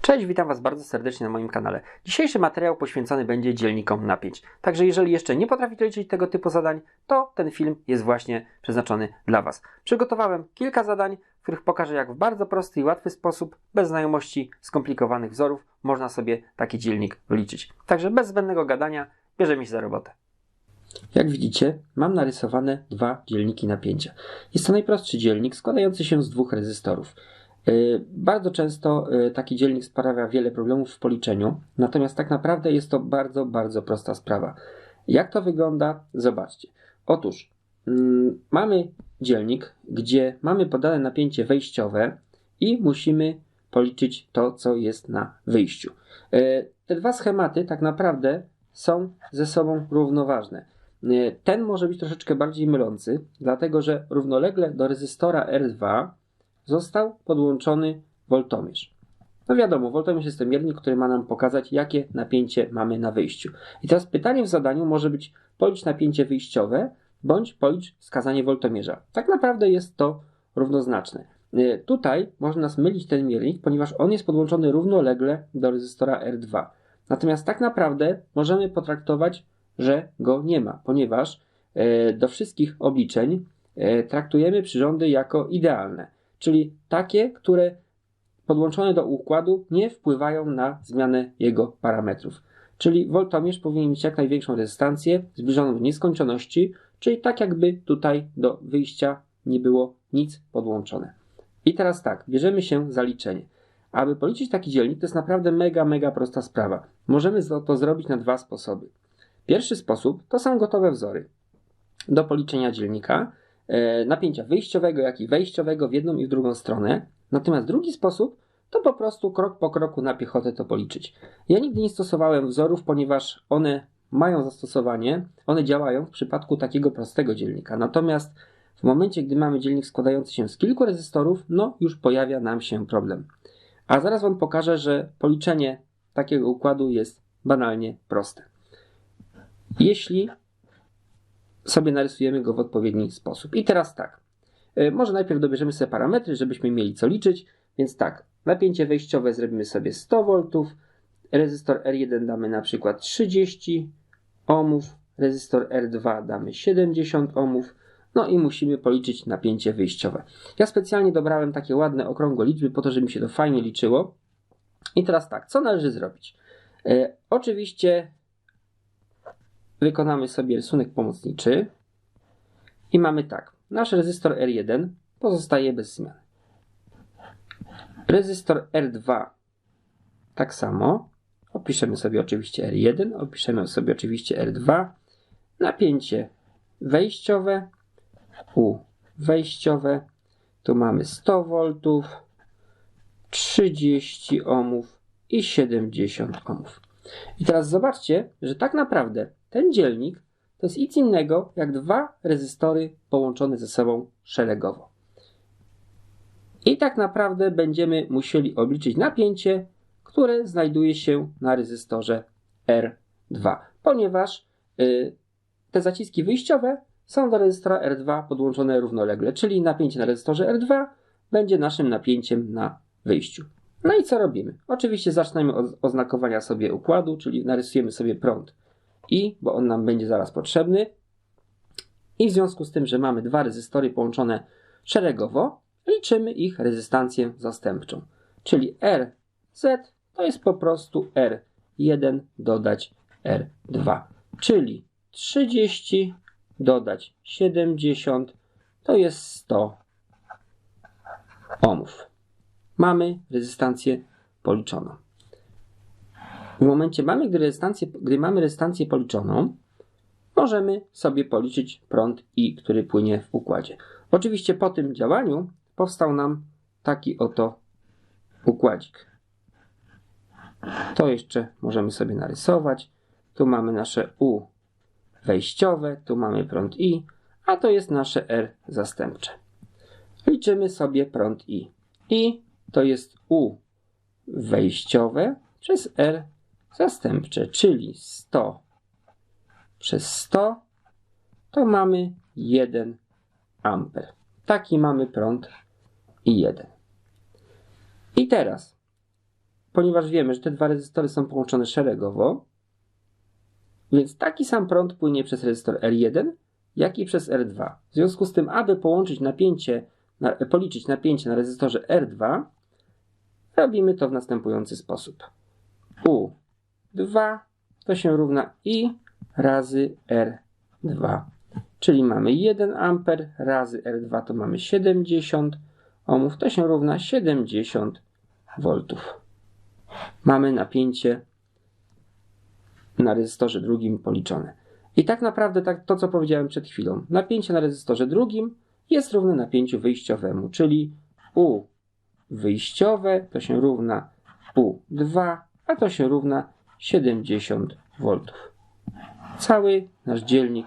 Cześć, witam Was bardzo serdecznie na moim kanale. Dzisiejszy materiał poświęcony będzie dzielnikom napięć. Także jeżeli jeszcze nie potraficie liczyć tego typu zadań, to ten film jest właśnie przeznaczony dla Was. Przygotowałem kilka zadań, w których pokażę jak w bardzo prosty i łatwy sposób, bez znajomości skomplikowanych wzorów, można sobie taki dzielnik wyliczyć. Także bez zbędnego gadania, bierzemy się za robotę. Jak widzicie, mam narysowane dwa dzielniki napięcia. Jest to najprostszy dzielnik składający się z dwóch rezystorów. Y, bardzo często y, taki dzielnik sprawia wiele problemów w policzeniu, natomiast tak naprawdę jest to bardzo, bardzo prosta sprawa. Jak to wygląda? Zobaczcie. Otóż mm, mamy dzielnik, gdzie mamy podane napięcie wejściowe i musimy policzyć to, co jest na wyjściu. Y, te dwa schematy tak naprawdę są ze sobą równoważne. Ten może być troszeczkę bardziej mylący, dlatego że równolegle do rezystora R2 został podłączony woltomierz. No wiadomo, woltomierz jest to miernik, który ma nam pokazać, jakie napięcie mamy na wyjściu. I teraz pytanie w zadaniu może być policz napięcie wyjściowe, bądź policz wskazanie woltomierza. Tak naprawdę jest to równoznaczne. E, tutaj można nas mylić ten miernik, ponieważ on jest podłączony równolegle do rezystora R2. Natomiast tak naprawdę możemy potraktować, że go nie ma, ponieważ e, do wszystkich obliczeń e, traktujemy przyrządy jako idealne czyli takie, które podłączone do układu nie wpływają na zmianę jego parametrów. Czyli woltomierz powinien mieć jak największą rezystancję zbliżoną do nieskończoności, czyli tak jakby tutaj do wyjścia nie było nic podłączone. I teraz tak, bierzemy się za liczenie. Aby policzyć taki dzielnik, to jest naprawdę mega, mega prosta sprawa. Możemy to zrobić na dwa sposoby. Pierwszy sposób to są gotowe wzory do policzenia dzielnika, napięcia wyjściowego, jak i wejściowego w jedną i w drugą stronę. Natomiast drugi sposób to po prostu krok po kroku na piechotę to policzyć. Ja nigdy nie stosowałem wzorów, ponieważ one mają zastosowanie, one działają w przypadku takiego prostego dzielnika. Natomiast w momencie, gdy mamy dzielnik składający się z kilku rezystorów, no już pojawia nam się problem. A zaraz Wam pokażę, że policzenie takiego układu jest banalnie proste. Jeśli sobie narysujemy go w odpowiedni sposób. I teraz tak. E, może najpierw dobierzemy sobie parametry, żebyśmy mieli co liczyć. Więc tak, napięcie wejściowe zrobimy sobie 100 V, rezystor R1 damy na przykład 30 ohmów, rezystor R2 damy 70 ohmów, no i musimy policzyć napięcie wyjściowe. Ja specjalnie dobrałem takie ładne, okrągłe liczby po to, żeby mi się to fajnie liczyło. I teraz tak, co należy zrobić? E, oczywiście wykonamy sobie rysunek pomocniczy i mamy tak. Nasz rezystor R1 pozostaje bez zmian. Rezystor R2 tak samo. Opiszemy sobie oczywiście R1, opiszemy sobie oczywiście R2. Napięcie wejściowe, U wejściowe. Tu mamy 100 V, 30 ohmów i 70 ohmów. I teraz zobaczcie, że tak naprawdę ten dzielnik to jest nic innego jak dwa rezystory połączone ze sobą szeregowo. I tak naprawdę będziemy musieli obliczyć napięcie, które znajduje się na rezystorze R2, ponieważ y, te zaciski wyjściowe są do rezystora R2 podłączone równolegle, czyli napięcie na rezystorze R2 będzie naszym napięciem na wyjściu. No i co robimy? Oczywiście zaczynamy od oznakowania sobie układu, czyli narysujemy sobie prąd i, bo on nam będzie zaraz potrzebny. I w związku z tym, że mamy dwa rezystory połączone szeregowo, liczymy ich rezystancję zastępczą. Czyli RZ to jest po prostu R1 dodać R2. Czyli 30 dodać 70 to jest 100 ohmów. Mamy rezystancję policzoną. W momencie mamy, gdy, gdy mamy rezystancję policzoną, możemy sobie policzyć prąd I, który płynie w układzie. Oczywiście po tym działaniu powstał nam taki oto układzik. To jeszcze możemy sobie narysować. Tu mamy nasze U wejściowe, tu mamy prąd I, a to jest nasze R zastępcze. Liczymy sobie prąd I. I to jest U wejściowe przez R zastępcze, czyli 100 przez 100 to mamy 1 amper. Taki mamy prąd i 1. I teraz ponieważ wiemy, że te dwa rezystory są połączone szeregowo, więc taki sam prąd płynie przez rezystor R1, jak i przez R2. W związku z tym, aby połączyć napięcie, na, policzyć napięcie na rezystorze R2, robimy to w następujący sposób. U2 to się równa I razy R2. Czyli mamy 1 A razy R2 to mamy 70 ohmów, to się równa 70 V. Mamy napięcie na rezystorze drugim policzone. I tak naprawdę tak, to, co powiedziałem przed chwilą, napięcie na rezystorze drugim jest równe napięciu wyjściowemu, czyli U wyjściowe to się równa U2, a to się równa 70 V. Cały nasz dzielnik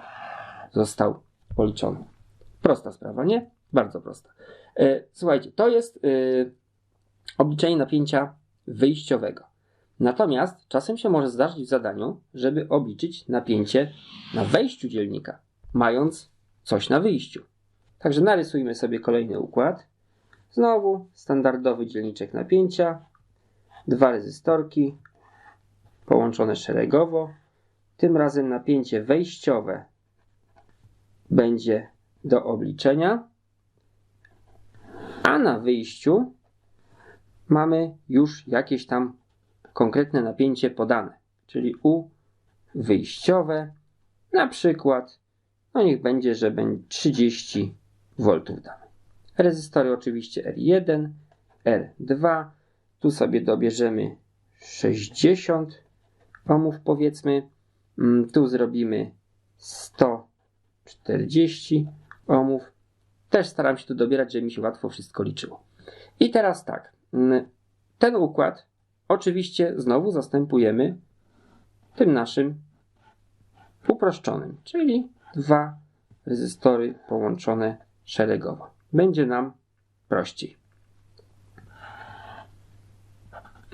został policzony. Prosta sprawa, nie? Bardzo prosta. E, słuchajcie, to jest e, obliczenie napięcia wyjściowego. Natomiast czasem się może zdarzyć w zadaniu, żeby obliczyć napięcie na wejściu dzielnika, mając coś na wyjściu. Także narysujmy sobie kolejny układ. Znowu standardowy dzielniczek napięcia, dwa rezystorki połączone szeregowo. Tym razem napięcie wejściowe będzie do obliczenia, a na wyjściu mamy już jakieś tam konkretne napięcie podane, czyli U wyjściowe, na przykład, no niech będzie, że będzie 30 V damy. Rezystory oczywiście R1, R2, tu sobie dobierzemy 60 ohmów powiedzmy, mm, tu zrobimy 140 ohmów. Też staram się tu dobierać, żeby mi się łatwo wszystko liczyło. I teraz tak, mm, ten układ Oczywiście znowu zastępujemy tym naszym uproszczonym, czyli dwa rezystory połączone szeregowo. Będzie nam prościej.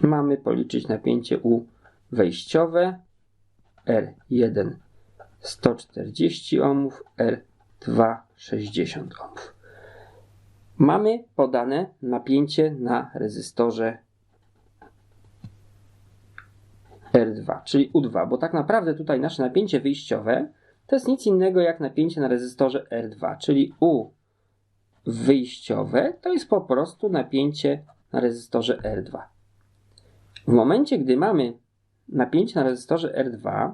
Mamy policzyć napięcie U wejściowe R1 140 ohmów, R2 60 ohmów. Mamy podane napięcie na rezystorze R2, czyli U2, bo tak naprawdę tutaj nasze napięcie wyjściowe to jest nic innego jak napięcie na rezystorze R2, czyli U wyjściowe to jest po prostu napięcie na rezystorze R2. W momencie, gdy mamy napięcie na rezystorze R2,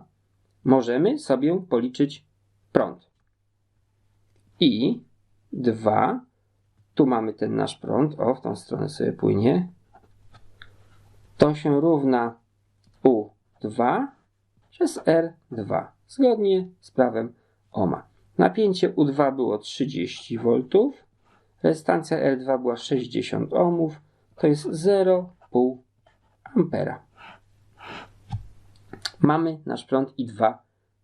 możemy sobie policzyć prąd. I 2, tu mamy ten nasz prąd, o w tą stronę sobie płynie, to się równa U2 przez R2 zgodnie z prawem Ohma. Napięcie U2 było 30 V, rezystancja R2 była 60 ohmów, to jest 0,5 ampera. Mamy nasz prąd I2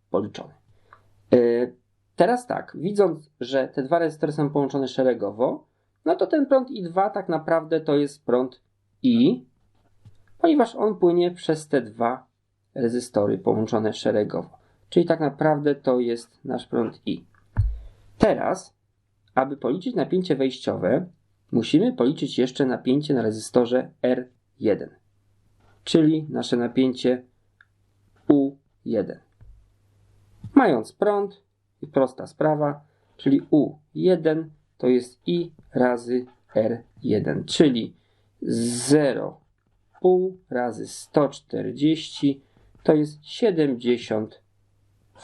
policzony. Yy, teraz tak, widząc, że te dwa rezystory są połączone szeregowo, no to ten prąd I2 tak naprawdę to jest prąd I, ponieważ on płynie przez te dwa rezystory połączone szeregowo. Czyli tak naprawdę to jest nasz prąd I. Teraz, aby policzyć napięcie wejściowe, musimy policzyć jeszcze napięcie na rezystorze R1, czyli nasze napięcie U1. Mając prąd, i prosta sprawa, czyli U1 to jest I razy R1, czyli 0 pół razy 140 to jest 70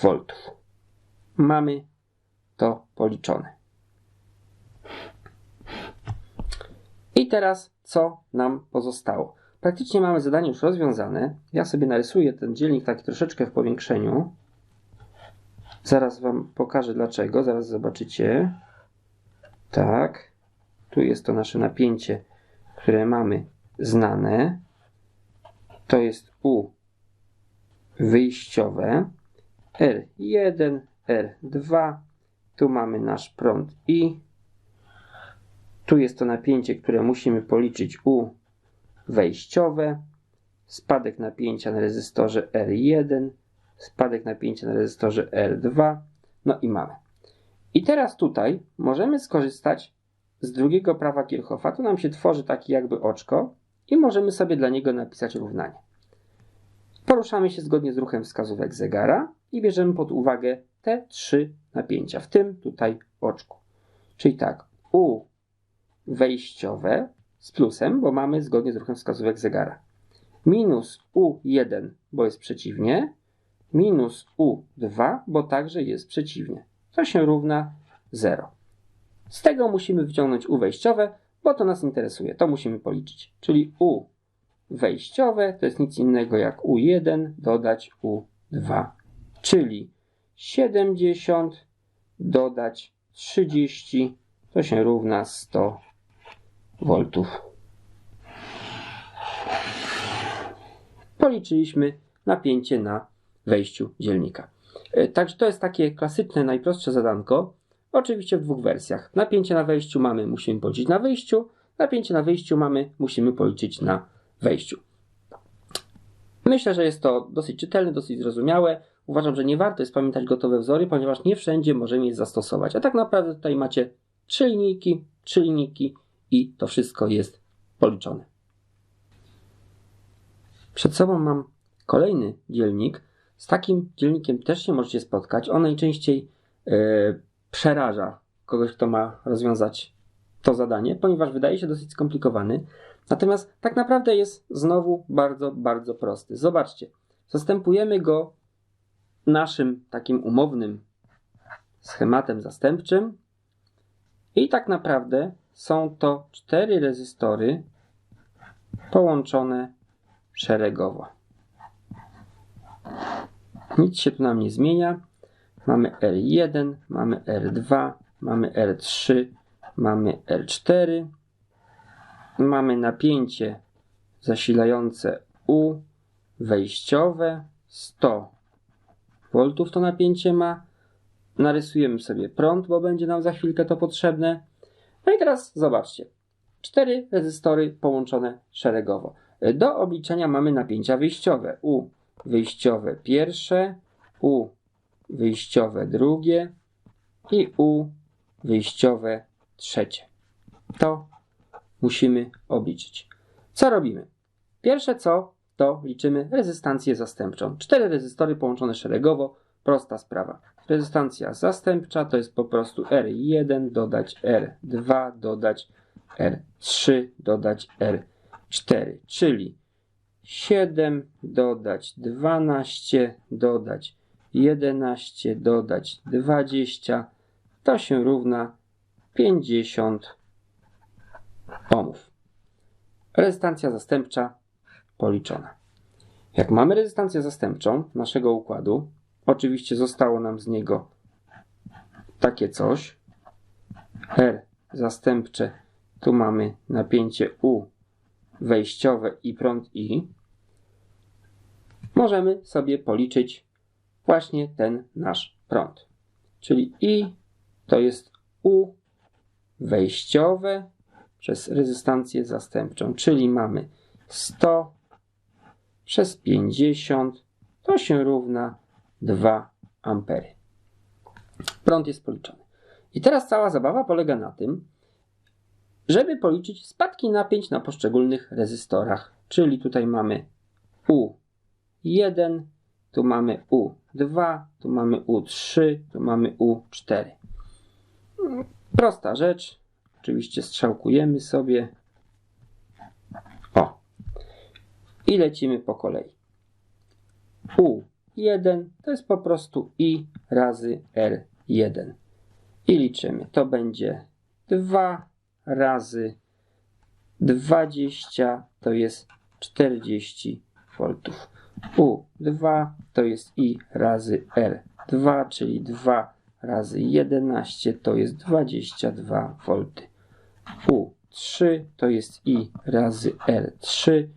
V. Mamy to policzone. I teraz co nam pozostało? Praktycznie mamy zadanie już rozwiązane. Ja sobie narysuję ten dzielnik taki troszeczkę w powiększeniu. Zaraz Wam pokażę dlaczego, zaraz zobaczycie. Tak, tu jest to nasze napięcie, które mamy znane to jest U wyjściowe, R1, R2, tu mamy nasz prąd I, tu jest to napięcie, które musimy policzyć U wejściowe, spadek napięcia na rezystorze R1, spadek napięcia na rezystorze R2, no i mamy. I teraz tutaj możemy skorzystać z drugiego prawa Kirchhoffa. Tu nam się tworzy taki jakby oczko i możemy sobie dla niego napisać równanie. Poruszamy się zgodnie z ruchem wskazówek zegara i bierzemy pod uwagę te trzy napięcia, w tym tutaj oczku. Czyli tak, U wejściowe z plusem, bo mamy zgodnie z ruchem wskazówek zegara. Minus U1, bo jest przeciwnie. Minus U2, bo także jest przeciwnie. To się równa 0. Z tego musimy wyciągnąć U wejściowe, bo to nas interesuje. To musimy policzyć. Czyli U wejściowe to jest nic innego jak U1 dodać U2. Czyli 70 dodać 30 to się równa 100 voltów. Policzyliśmy napięcie na wejściu dzielnika. E, także to jest takie klasyczne, najprostsze zadanko. Oczywiście w dwóch wersjach. Napięcie na wejściu mamy, musimy policzyć na wyjściu. Napięcie na wyjściu mamy, musimy policzyć na wejściu. Myślę, że jest to dosyć czytelne, dosyć zrozumiałe. Uważam, że nie warto jest pamiętać gotowe wzory, ponieważ nie wszędzie możemy je zastosować. A tak naprawdę tutaj macie trzy linijki, trzy linijki i to wszystko jest policzone. Przed sobą mam kolejny dzielnik. Z takim dzielnikiem też się możecie spotkać. On najczęściej yy, przeraża kogoś, kto ma rozwiązać to zadanie, ponieważ wydaje się dosyć skomplikowany. Natomiast tak naprawdę jest znowu bardzo, bardzo prosty. Zobaczcie, zastępujemy go naszym takim umownym schematem zastępczym i tak naprawdę są to cztery rezystory połączone szeregowo. Nic się tu nam nie zmienia. Mamy R1, mamy R2, mamy R3, mamy R4. Mamy napięcie zasilające U wejściowe 100 V to napięcie ma. Narysujemy sobie prąd, bo będzie nam za chwilkę to potrzebne. No i teraz zobaczcie. Cztery rezystory połączone szeregowo. Do obliczenia mamy napięcia wyjściowe. U wyjściowe pierwsze, U wyjściowe drugie i U wyjściowe trzecie. To musimy obliczyć. Co robimy? Pierwsze co, to liczymy rezystancję zastępczą. Cztery rezystory połączone szeregowo, prosta sprawa. Rezystancja zastępcza to jest po prostu R1 dodać R2 dodać R3 dodać R4, czyli 7 dodać 12 dodać 11 dodać 20 to się równa 50 ohmów. Rezystancja zastępcza policzona. Jak mamy rezystancję zastępczą naszego układu, oczywiście zostało nam z niego takie coś. R zastępcze, tu mamy napięcie U wejściowe i prąd I. Możemy sobie policzyć właśnie ten nasz prąd. Czyli I to jest U wejściowe przez rezystancję zastępczą, czyli mamy 100 przez 50 to się równa 2 ampery. Prąd jest policzony. I teraz cała zabawa polega na tym, żeby policzyć spadki napięć na poszczególnych rezystorach. Czyli tutaj mamy U1, tu mamy U2, tu mamy U3, tu mamy U4. Prosta rzecz. Oczywiście strzałkujemy sobie. O. I lecimy po kolei. U1 to jest po prostu I razy R1. I liczymy. To będzie 2 razy 20 to jest 40 V. U2 to jest I razy R2, czyli 2 razy 11 to jest 22 V. U3 to jest I razy R3,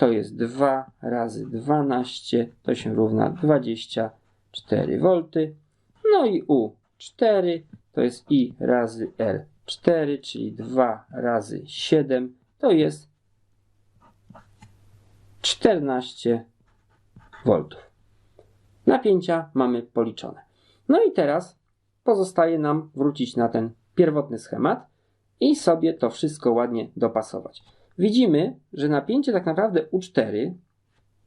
to jest 2 razy 12, to się równa 24 V. No i U4 to jest I razy R4, czyli 2 razy 7, to jest 14 V. Napięcia mamy policzone. No i teraz pozostaje nam wrócić na ten pierwotny schemat i sobie to wszystko ładnie dopasować. Widzimy, że napięcie tak naprawdę U4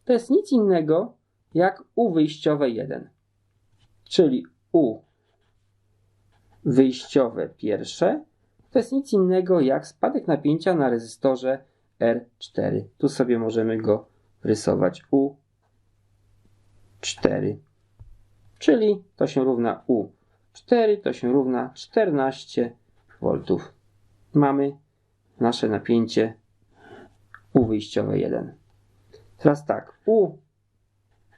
to jest nic innego jak U wyjściowe 1. Czyli U wyjściowe pierwsze to jest nic innego jak spadek napięcia na rezystorze R4. Tu sobie możemy go rysować U4. Czyli to się równa U4, to się równa 14 V. Mamy nasze napięcie U wyjściowe 1. Teraz tak, U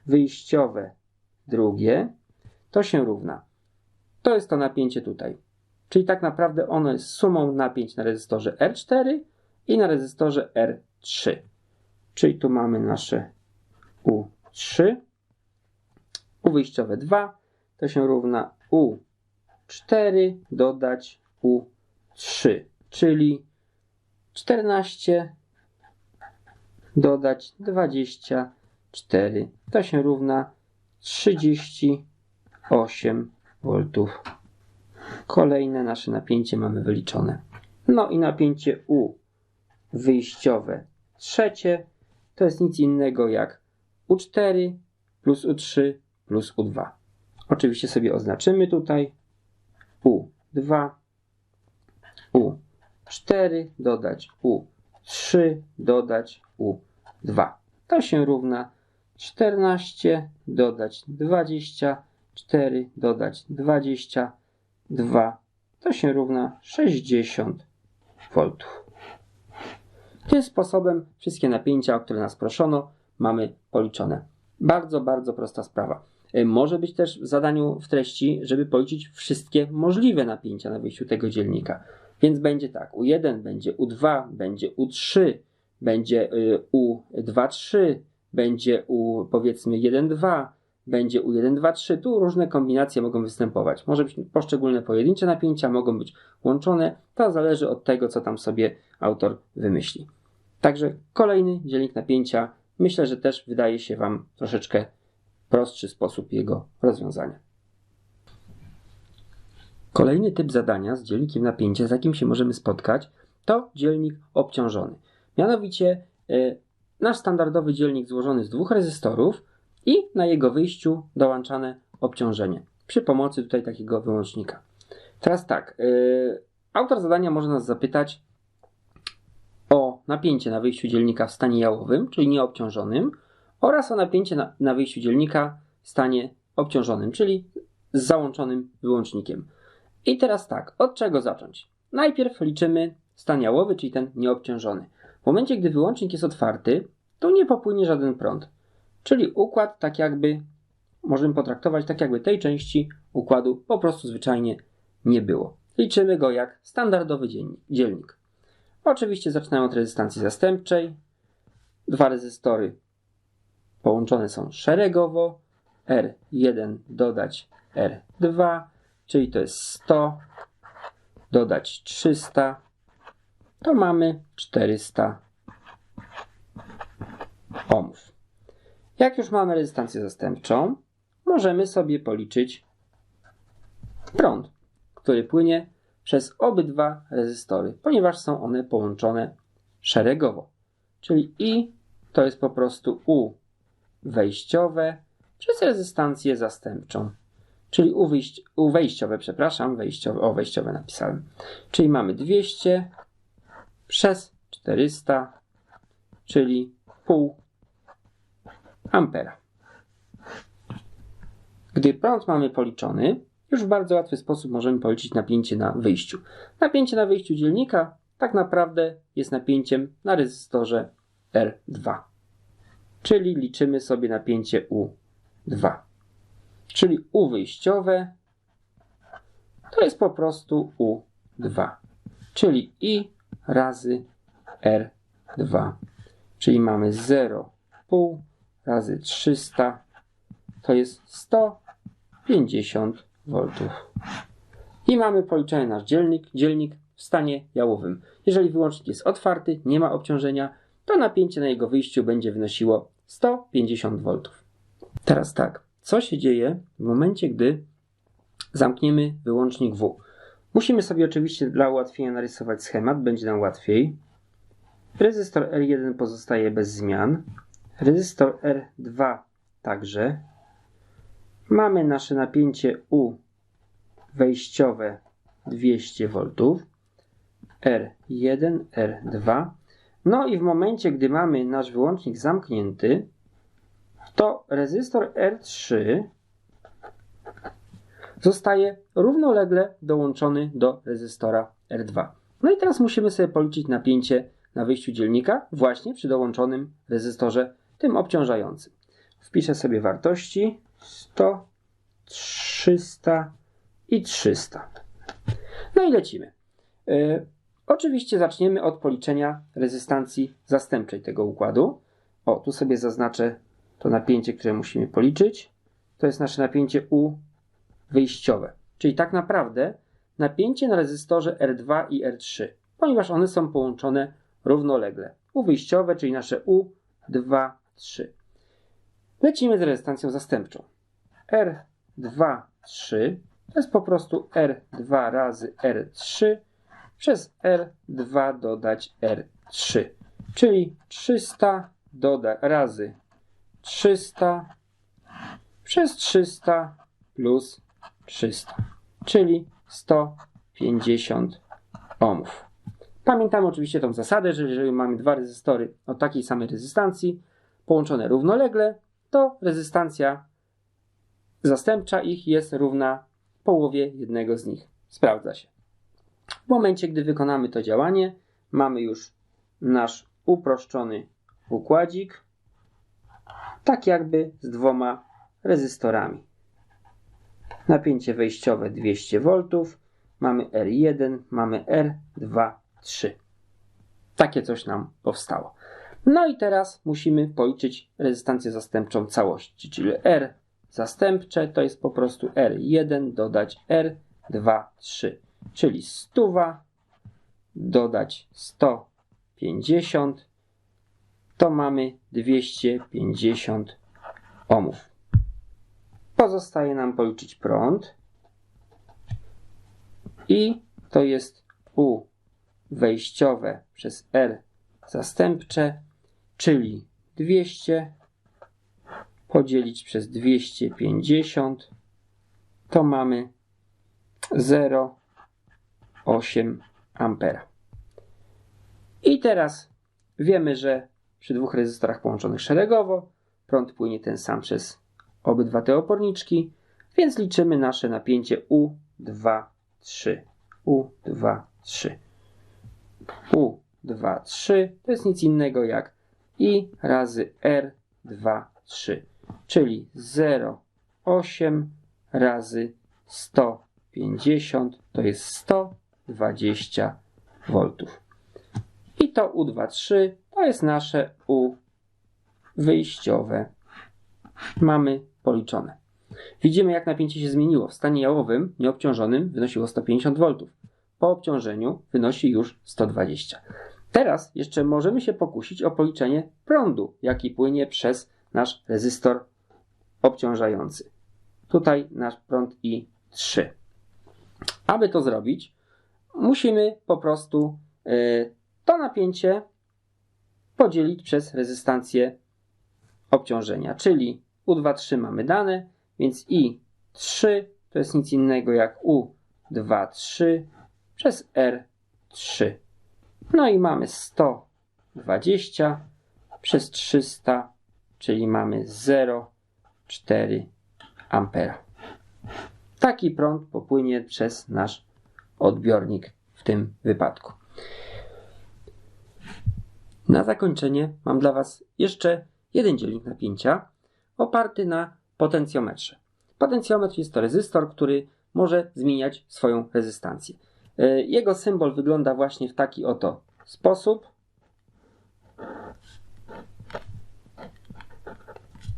wyjściowe drugie to się równa. To jest to napięcie tutaj. Czyli tak naprawdę ono jest sumą napięć na rezystorze R4 i na rezystorze R3. Czyli tu mamy nasze U3. U wyjściowe 2 to się równa U4 dodać U3, czyli 14 dodać 24 to się równa 38 V. Kolejne nasze napięcie mamy wyliczone. No i napięcie U wyjściowe trzecie to jest nic innego jak U4 plus U3 plus U2. Oczywiście sobie oznaczymy tutaj U2, U4 dodać U3 dodać U2. To się równa 14 dodać 24 dodać 22 to się równa 60 V. Tym sposobem wszystkie napięcia, o które nas proszono, mamy policzone. Bardzo, bardzo prosta sprawa. E, może być też w zadaniu w treści, żeby policzyć wszystkie możliwe napięcia na wyjściu tego dzielnika. Więc będzie tak, U1 będzie U2, będzie U3, będzie U2,3, będzie U powiedzmy 1,2, będzie U1, 2, 3. Tu różne kombinacje mogą występować. Może być poszczególne pojedyncze napięcia, mogą być łączone. To zależy od tego, co tam sobie autor wymyśli. Także kolejny dzielnik napięcia. Myślę, że też wydaje się Wam troszeczkę prostszy sposób jego rozwiązania. Kolejny typ zadania z dzielnikiem napięcia, z jakim się możemy spotkać, to dzielnik obciążony. Mianowicie yy, nasz standardowy dzielnik złożony z dwóch rezystorów i na jego wyjściu dołączane obciążenie przy pomocy tutaj takiego wyłącznika. Teraz tak, yy, autor zadania może nas zapytać o napięcie na wyjściu dzielnika w stanie jałowym, czyli nieobciążonym, oraz o napięcie na, na wyjściu dzielnika w stanie obciążonym, czyli z załączonym wyłącznikiem. I teraz tak, od czego zacząć? Najpierw liczymy stan jałowy, czyli ten nieobciążony. W momencie, gdy wyłącznik jest otwarty, to nie popłynie żaden prąd. Czyli układ tak jakby, możemy potraktować tak jakby tej części układu po prostu zwyczajnie nie było. Liczymy go jak standardowy dzielnik. Oczywiście zaczynamy od rezystancji zastępczej. Dwa rezystory połączone są szeregowo. R1 dodać R2, czyli to jest 100, dodać 300, to mamy 400 ohmów. Jak już mamy rezystancję zastępczą, możemy sobie policzyć prąd, który płynie przez obydwa rezystory, ponieważ są one połączone szeregowo. Czyli I to jest po prostu U wejściowe przez rezystancję zastępczą. Czyli U, wejściowe, przepraszam, wejściowe, o wejściowe napisałem. Czyli mamy 200 przez 400, czyli pół ampera. Gdy prąd mamy policzony, już w bardzo łatwy sposób możemy policzyć napięcie na wyjściu. Napięcie na wyjściu dzielnika tak naprawdę jest napięciem na rezystorze R2. Czyli liczymy sobie napięcie U2. Czyli U wyjściowe to jest po prostu U2. Czyli I razy R2. Czyli mamy 0,5 razy 300 to jest 150 V. I mamy policzony nasz dzielnik, dzielnik w stanie jałowym. Jeżeli wyłącznik jest otwarty, nie ma obciążenia, to napięcie na jego wyjściu będzie wynosiło 150 V. Teraz tak, co się dzieje w momencie, gdy zamkniemy wyłącznik W? Musimy sobie oczywiście dla ułatwienia narysować schemat, będzie nam łatwiej. Rezystor R1 pozostaje bez zmian. Rezystor R2 także. Mamy nasze napięcie U wejściowe 200 V. R1, R2. No i w momencie, gdy mamy nasz wyłącznik zamknięty, to rezystor R3 zostaje równolegle dołączony do rezystora R2. No i teraz musimy sobie policzyć napięcie na wyjściu dzielnika właśnie przy dołączonym rezystorze, tym obciążającym. Wpiszę sobie wartości 100, 300 i 300. No i lecimy. Yy, oczywiście zaczniemy od policzenia rezystancji zastępczej tego układu. O, tu sobie zaznaczę to napięcie, które musimy policzyć. To jest nasze napięcie U wyjściowe. Czyli tak naprawdę napięcie na rezystorze R2 i R3, ponieważ one są połączone równolegle. U wyjściowe, czyli nasze U2, 3. Lecimy z rezystancją zastępczą. R2, 3 to jest po prostu R2 razy R3 przez R2 dodać R3, czyli 300 doda razy 300 przez 300 plus 300, czyli 150 ohmów. Pamiętamy oczywiście tą zasadę, że jeżeli mamy dwa rezystory o takiej samej rezystancji połączone równolegle, to rezystancja zastępcza ich jest równa połowie jednego z nich. Sprawdza się. W momencie, gdy wykonamy to działanie, mamy już nasz uproszczony układzik, tak jakby z dwoma rezystorami. Napięcie wejściowe 200 V, mamy R1, mamy R2, 3. Takie coś nam powstało. No i teraz musimy policzyć rezystancję zastępczą całości, czyli R zastępcze to jest po prostu R1 dodać R2, 3, czyli 100 dodać 150 to mamy 250 ohmów. Pozostaje nam policzyć prąd i to jest U wejściowe przez R zastępcze, czyli 200 podzielić przez 250 to mamy 0,8 ampera. I teraz wiemy, że przy dwóch rezystorach połączonych szeregowo prąd płynie ten sam przez obydwa te oporniczki, więc liczymy nasze napięcie U2, 3. U2, 3. U2, 3 to jest nic innego jak I razy R2, 3 czyli 0,8 razy 150 to jest 120 V. I to U23 to jest nasze U wyjściowe. Mamy policzone. Widzimy jak napięcie się zmieniło. W stanie jałowym, nieobciążonym wynosiło 150 V. Po obciążeniu wynosi już 120. Teraz jeszcze możemy się pokusić o policzenie prądu, jaki płynie przez nasz rezystor obciążający. Tutaj nasz prąd I3. Aby to zrobić, musimy po prostu y, to napięcie podzielić przez rezystancję obciążenia, czyli U23 mamy dane, więc I3 to jest nic innego jak U23 przez R3. No i mamy 120 przez 300 czyli mamy 0,4 ampera. Taki prąd popłynie przez nasz odbiornik w tym wypadku. Na zakończenie mam dla Was jeszcze jeden dzielnik napięcia oparty na potencjometrze. Potencjometr jest to rezystor, który może zmieniać swoją rezystancję. E, jego symbol wygląda właśnie w taki oto sposób.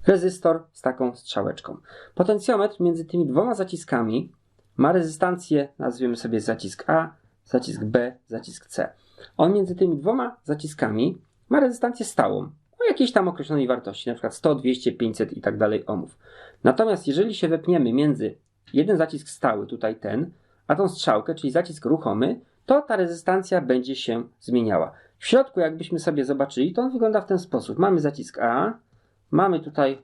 rezystor z taką strzałeczką. Potencjometr między tymi dwoma zaciskami ma rezystancję, nazwiemy sobie zacisk A, zacisk B, zacisk C. On między tymi dwoma zaciskami ma rezystancję stałą, jakiejś tam określonej wartości, np. 100, 200, 500 i tak dalej ohmów. Natomiast jeżeli się wepniemy między jeden zacisk stały, tutaj ten, a tą strzałkę, czyli zacisk ruchomy, to ta rezystancja będzie się zmieniała. W środku, jakbyśmy sobie zobaczyli, to on wygląda w ten sposób. Mamy zacisk A, mamy tutaj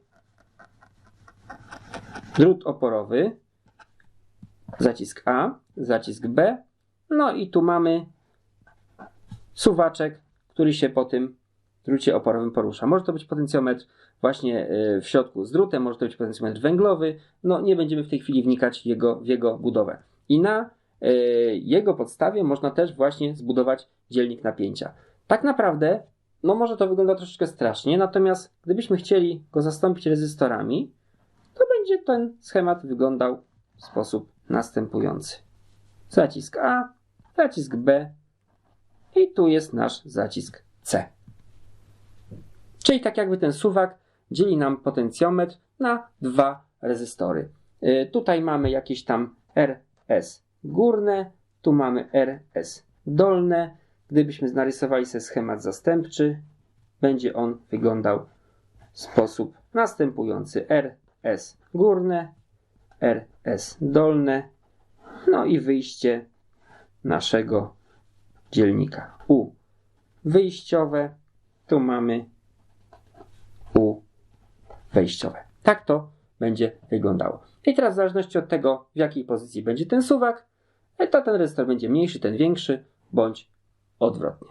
drut oporowy, zacisk A, zacisk B, no i tu mamy suwaczek, który się po tym drucie oporowym porusza. Może to być potencjometr właśnie y, w środku z drutem, może to być potencjometr węglowy, no nie będziemy w tej chwili wnikać w jego, w jego budowę. I na y, jego podstawie można też właśnie zbudować dzielnik napięcia. Tak naprawdę, no może to wygląda troszeczkę strasznie, natomiast gdybyśmy chcieli go zastąpić rezystorami, to będzie ten schemat wyglądał w sposób następujący. Zacisk A, zacisk B i tu jest nasz zacisk C. Czyli tak jakby ten suwak dzieli nam potencjometr na dwa rezystory. Yy, tutaj mamy jakieś tam RS górne, tu mamy RS dolne. Gdybyśmy narysowali sobie schemat zastępczy, będzie on wyglądał w sposób następujący. RS górne, RS dolne, no i wyjście naszego dzielnika U wyjściowe, tu mamy wejściowe. Tak to będzie wyglądało. I teraz w zależności od tego, w jakiej pozycji będzie ten suwak, to ten rezystor będzie mniejszy, ten większy, bądź odwrotnie.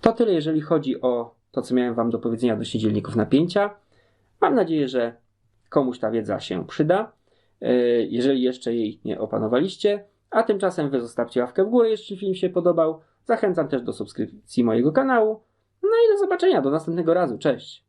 To tyle, jeżeli chodzi o to, co miałem Wam do powiedzenia odnośnie dzielników napięcia. Mam nadzieję, że komuś ta wiedza się przyda, e, jeżeli jeszcze jej nie opanowaliście. A tymczasem Wy zostawcie ławkę w górę, jeśli film się podobał. Zachęcam też do subskrypcji mojego kanału. No i do zobaczenia, do następnego razu. Cześć!